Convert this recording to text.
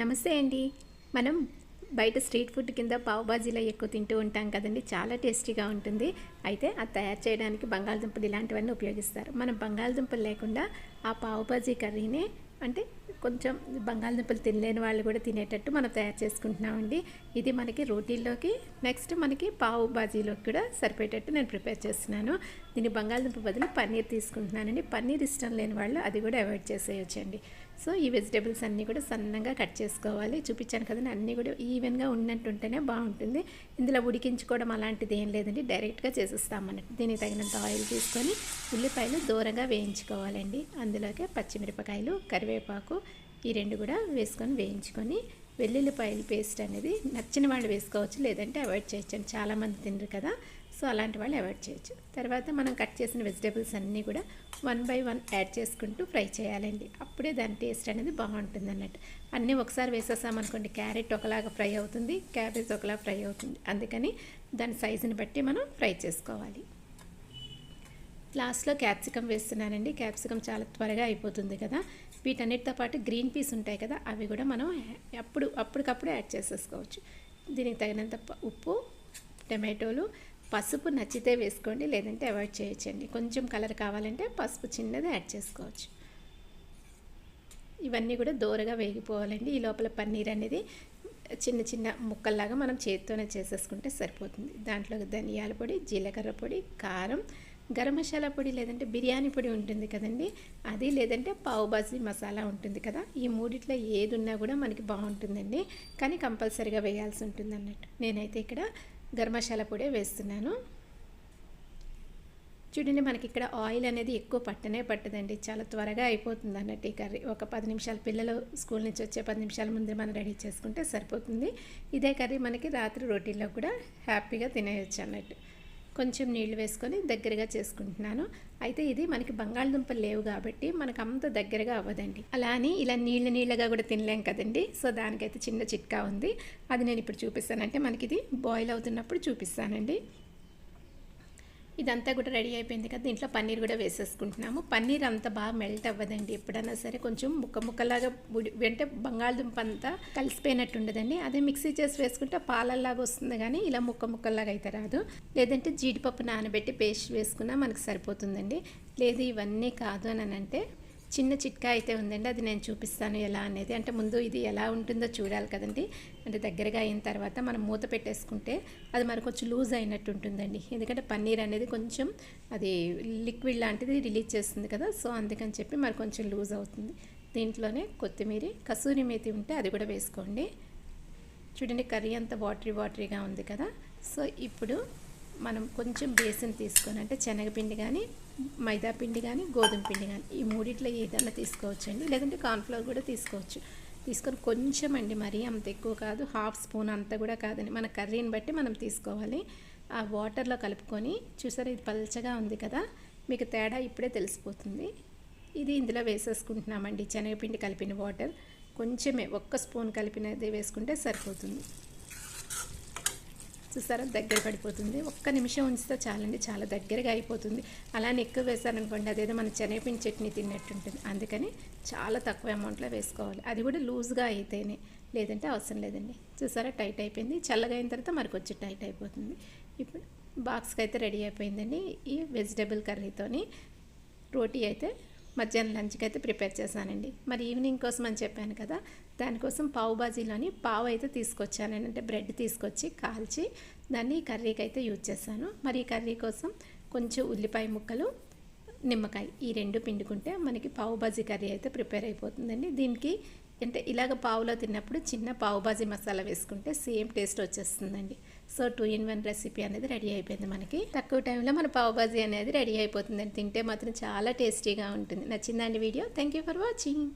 నమస్తే అండి. మనం బయట స్ట్రీట్ ఫుడ్ కింద పావు బాజీలో ఎక్కువ తింటూ ఉంటాం కదండి. చాలా టేస్టీగా ఉంటుంది. అయితే అది తయారు చేయడానికి బంగాళదుంపలు ఇలాంటివన్నీ ఉపయోగిస్తారు. మనం బంగాళదుంపలు లేకుండా ఆ పావు బాజీ కర్రీనే అంటే కొంచెం బంగాళదుంపలు తినలేని వాళ్ళు కూడా తినేటట్టు మనం తయారు చేసుకుంటున్నామండి. ఇది మనకి రోటీల్లోకి నెక్స్ట్ మనకి పావు బాజీలోకి కూడా సరిపోయేటట్టు నేను ప్రిపేర్ చేస్తున్నాను. దీన్ని బంగాళదుంప బదులు పన్నీర్ తీసుకుంటున్నానండి. పన్నీర్ ఇష్టం లేని వాళ్ళు అది కూడా అవాయిడ్ చేసేయచ్చండి. సో ఈ వెజిటేబుల్స్ అన్నీ కూడా సన్నగా కట్ చేసుకోవాలి. చూపించాను కదండి అన్నీ కూడా ఈవెన్గా ఉన్నట్టు ఉంటేనే బాగుంటుంది. ఇందులో ఉడికించుకోవడం అలాంటిది ఏం లేదండి. డైరెక్ట్గా చేసేస్తామన్నట్టు. దీనికి తగినంత ఆయిల్ తీసుకొని ఉల్లిపాయలు దూరంగా వేయించుకోవాలండి. అందులోకి పచ్చిమిరపకాయలు కరివేపాకు ఈ రెండు కూడా వేసుకొని వేయించుకొని వెల్లుల్లిపాయల పేస్ట్ అనేది నచ్చిన వాళ్ళు వేసుకోవచ్చు లేదంటే అవాయిడ్ చేయొచ్చు చాలామంది తినరు కదా సో అలాంటి వాళ్ళు అవాయిడ్ చేయొచ్చు. తర్వాత మనం కట్ చేసిన వెజిటేబుల్స్ అన్నీ కూడా వన్ బై వన్ యాడ్ చేసుకుంటూ ఫ్రై చేయాలండి. అప్పుడే దాని టేస్ట్ అనేది బాగుంటుంది అన్నట్టు. అన్నీ ఒకసారి వేసేసామనుకోండి క్యారెట్ ఒకలాగా ఫ్రై అవుతుంది క్యాబేజ్ ఒకలాగా ఫ్రై అవుతుంది. అందుకని దాని సైజుని బట్టి మనం ఫ్రై చేసుకోవాలి. లాస్ట్లో క్యాప్సికమ్ వేస్తున్నానండి. క్యాప్సికమ్ చాలా త్వరగా అయిపోతుంది కదా. వీటన్నిటితో పాటు గ్రీన్ పీస్ ఉంటాయి కదా అవి కూడా మనం అప్పుడు అప్పటికప్పుడు యాడ్ చేసేసుకోవచ్చు. దీనికి తగినంత ఉప్పు టమాటోలు పసుపు నచ్చితే వేసుకోండి లేదంటే అవాయిడ్ చేయొచ్చండి. కొంచెం కలర్ కావాలంటే పసుపు చిన్నది యాడ్ చేసుకోవచ్చు. ఇవన్నీ కూడా దోరగా వేగిపోవాలండి. ఈ లోపల పన్నీర్ అనేది చిన్న చిన్న ముక్కల్లాగా మనం చేతితోనే చేసేసుకుంటే సరిపోతుంది. దాంట్లో ధనియాల పొడి జీలకర్ర పొడి కారం గరం మసాలా పొడి లేదంటే బిర్యానీ పొడి ఉంటుంది కదండి. అది లేదంటే పావుబాజీ మసాలా ఉంటుంది కదా. ఈ మూడిట్లో ఏది ఉన్నా కూడా మనకి బాగుంటుందండి. కానీ కంపల్సరీగా వేయాల్సి ఉంటుంది అన్నట్టు నేనైతే ఇక్కడ గరం మసాలా పొడి వేస్తున్నాను. చూడండి మనకి ఇక్కడ ఆయిల్ అనేది ఎక్కువ పట్టనే పట్టదండి. చాలా త్వరగా అయిపోతుంది అన్నట్టు ఈ కర్రీ. ఒక పది నిమిషాలు పిల్లలు స్కూల్ నుంచి వచ్చే పది నిమిషాల ముందే మనం రెడీ చేసుకుంటే సరిపోతుంది. ఇదే కర్రీ మనకి రాత్రి రోటీల్లో కూడా హ్యాపీగా తినేయచ్చు అన్నట్టు. కొంచెం నీళ్ళు వేసుకొని దగ్గరగా చేసుకుంటున్నాను. అయితే ఇది మనకి బంగాళదుంపలు లేవు కాబట్టి మనకు అంత దగ్గరగా అవ్వదండి. అలా అని ఇలా నీళ్ళ నీళ్ళగా కూడా తినలేం కదండి. సో దానికైతే చిన్న చిట్కా ఉంది. అది నేను ఇప్పుడు చూపిస్తానంటే మనకి ఇది బాయిల్ అవుతున్నప్పుడు చూపిస్తానండి. ఇదంతా కూడా రెడీ అయిపోయింది కదా దీంట్లో పన్నీర్ కూడా వేసేసుకుంటున్నాము. పన్నీర్ అంత బాగా మెల్ట్ అవ్వదండి ఎప్పుడైనా సరే కొంచెం ముక్క ముక్కలాగా అంటే బంగాళదుంప అంతా కలిసిపోయినట్టు ఉండదండి. అదే మిక్సీ చేసి వేసుకుంటే పాలల్లాగా వస్తుంది కానీ ఇలా ముక్క ముక్కల్లాగా అయితే రాదు. లేదంటే జీడిపప్పు నానబెట్టి పేస్ట్ వేసుకున్నా మనకు సరిపోతుందండి. లేదు ఇవన్నీ కాదు అని అంటే చిన్న చిట్కా అయితే ఉందండి అది నేను చూపిస్తాను ఎలా అనేది. అంటే ముందు ఇది ఎలా ఉంటుందో చూడాలి కదండి. అంటే దగ్గరగా అయిన తర్వాత మనం మూత పెట్టేసుకుంటే అది మరి కొంచెం లూజ్ అయినట్టు ఉంటుందండి. ఎందుకంటే పన్నీర్ అనేది కొంచెం అది లిక్విడ్ లాంటిది రిలీజ్ చేస్తుంది కదా సో అందుకని చెప్పి మరి కొంచెం లూజ్ అవుతుంది. దీంట్లోనే కొత్తిమీర కసూరి మేతి ఉంటే అది కూడా వేసుకోండి. చూడండి కర్రీ అంతా వాటరీ వాటరీగా ఉంది కదా. సో ఇప్పుడు మనం కొంచెం బేసన్ తీసుకొని అంటే శనగపిండి కానీ మైదా పిండి కానీ గోధుమ పిండి కానీ ఈ మూడిట్లో ఏదైనా తీసుకోవచ్చండి. లేదంటే కార్న్ఫ్లవర్ కూడా తీసుకోవచ్చు. తీసుకొని కొంచెం అండి మరీ అంత ఎక్కువ కాదు హాఫ్ స్పూన్ అంత కూడా కాదండి. మన కర్రీని బట్టి మనం తీసుకోవాలి. ఆ వాటర్లో కలుపుకొని చూసారా ఇది పల్చగా ఉంది కదా? మీకు తేడా ఇప్పుడే తెలిసిపోతుంది. ఇది ఇందులో వేసేసుకుంటున్నామండి శనగపిండి కలిపిన వాటర్. కొంచెమే ఒక్క స్పూన్ కలిపినది వేసుకుంటే సరిపోతుంది. చూసారా దగ్గర పడిపోతుంది. ఒక్క నిమిషం ఉంచితే చాలండి. చాలా దగ్గరగా అయిపోతుంది. అలానే ఎక్కువ వేసారనుకోండి అదేదో మన శనగపిండి చట్నీ తిన్నట్టుంటుంది. అందుకని చాలా తక్కువ అమౌంట్లో వేసుకోవాలి. అది కూడా లూజ్గా అయితేనే. లేదంటే అవసరం లేదండి. చూసారా? టైట్ అయిపోయింది. చల్లగా అయిన తర్వాత మరి వచ్చి టైట్ అయిపోతుంది. ఇప్పుడు బాక్స్కి అయితే రెడీ అయిపోయిందండి. ఈ వెజిటేబుల్ కర్రీతోని రోటీ అయితే మధ్యాహ్నం లంచ్కి అయితే ప్రిపేర్ చేశానండి. మరి ఈవినింగ్ కోసం అని చెప్పాను కదా దానికోసం పావు బాజీలోని పావు అయితే తీసుకొచ్చాను అంటే బ్రెడ్ తీసుకొచ్చి కాల్చి దాన్ని కర్రీకి అయితే యూజ్ చేశాను. మరి ఈ కర్రీ కోసం కొంచెం ఉల్లిపాయ ముక్కలు నిమ్మకాయ ఈ రెండు పిండుకుంటే మనకి పావు బాజీ కర్రీ అయితే ప్రిపేర్ అయిపోతుందండి. దీనికి అంటే ఇలాగ పావులో తిన్నప్పుడు చిన్న పావు బాజీ మసాలా వేసుకుంటే సేమ్ టేస్ట్ వచ్చేస్తుందండి. So two in one recipe అనేది రెడీ అయిపోయింది మనకి. తక్కువ టైంలో మన పావు బాజీ అనేది రెడీ అయిపోతుందండి. తింటే మాత్రం చాలా టేస్టీగా ఉంటుంది. నచ్చిందండి video? Thank you for watching.